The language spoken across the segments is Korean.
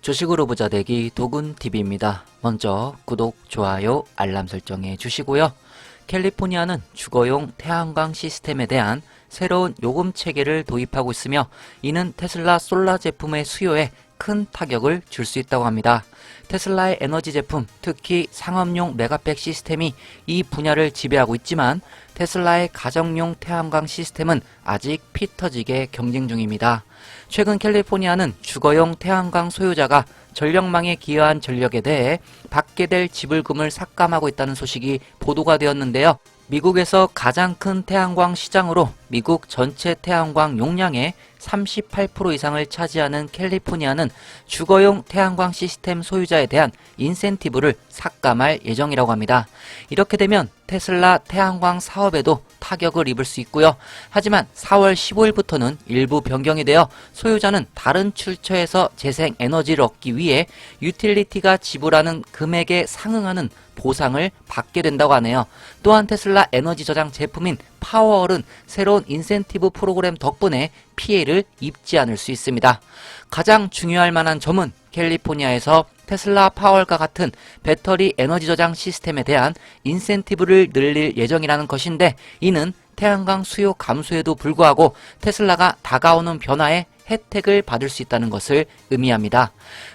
주식으로 부자 되기 도군TV입니다. 먼저 구독, 좋아요, 알람 설정해 주시고요. 캘리포니아는 주거용 태양광 시스템에 대한 새로운 요금 체계를 도입하고 있으며 이는 테슬라 솔라 제품의 수요에 큰 타격을 줄 수 있다고 합니다. 테슬라의 에너지 제품, 특히 상업용 메가팩 시스템이 이 분야를 지배하고 있지만 테슬라의 가정용 태양광 시스템은 아직 피 터지게 경쟁 중입니다. 최근 캘리포니아는 주거용 태양광 소유자가 전력망에 기여한 전력에 대해 받게 될 지불금을 삭감하고 있다는 소식이 보도가 되었는데요. 미국에서 가장 큰 태양광 시장으로 미국 전체 태양광 용량의 38% 이상을 차지하는 캘리포니아는 주거용 태양광 시스템 소유자에 대한 인센티브를 삭감할 예정이라고 합니다. 이렇게 되면 테슬라 태양광 사업에도 타격을 입을 수 있고요. 하지만 4월 15일부터는 일부 변경이 되어 소유자는 다른 출처에서 재생 에너지를 얻기 위해 유틸리티가 지불하는 금액에 상응하는 보상을 받게 된다고 하네요. 또한 테슬라 에너지 저장 제품인 파워얼은 새로운 인센티브 프로그램 덕분에 피해를 입지 않을 수 있습니다. 가장 중요할 만한 점은 캘리포니아에서 테슬라 파월과 같은 배터리 에너지 저장 시스템에 대한 인센티브를 늘릴 예정이라는 것인데 이는 태양광 수요 감소에도 불구하고 테슬라가 다가오는 변화에 혜택을 받을 수 있다는 것을 의미합니다.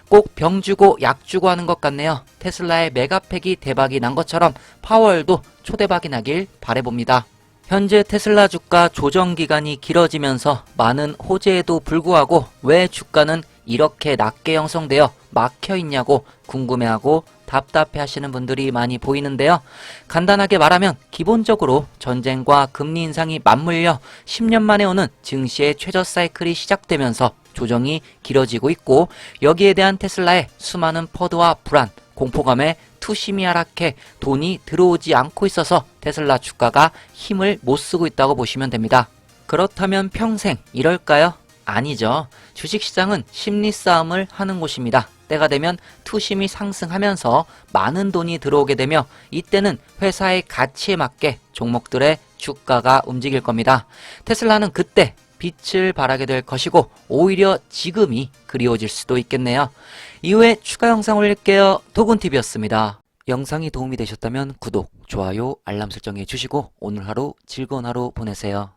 꼭 병 주고 약 주고 하는 것 같네요. 테슬라의 메가팩이 대박이 난 것처럼 파월도 초대박이 나길 바래봅니다. 현재 테슬라 주가 조정 기간이 길어지면서 많은 호재에도 불구하고 왜 주가는 이렇게 낮게 형성되어 막혀 있냐고 궁금해하고 답답해 하시는 분들이 많이 보이는데요. 간단하게 말하면 기본적으로 전쟁과 금리 인상이 맞물려 10년 만에 오는 증시의 최저 사이클이 시작되면서 조정이 길어지고 있고 여기에 대한 테슬라의 수많은 퍼드와 불안, 공포감에 투심이 하락해 돈이 들어오지 않고 있어서 테슬라 주가가 힘을 못 쓰고 있다고 보시면 됩니다. 그렇다면 평생 이럴까요? 아니죠. 주식시장은 심리 싸움을 하는 곳입니다. 때가 되면 투심이 상승하면서 많은 돈이 들어오게 되며 이때는 회사의 가치에 맞게 종목들의 주가가 움직일 겁니다. 테슬라는 그때 빛을 발하게 될 것이고 오히려 지금이 그리워질 수도 있겠네요. 이후에 추가 영상 올릴게요. 도군TV였습니다. 영상이 도움이 되셨다면 구독, 좋아요, 알람 설정해 주시고 오늘 하루 즐거운 하루 보내세요.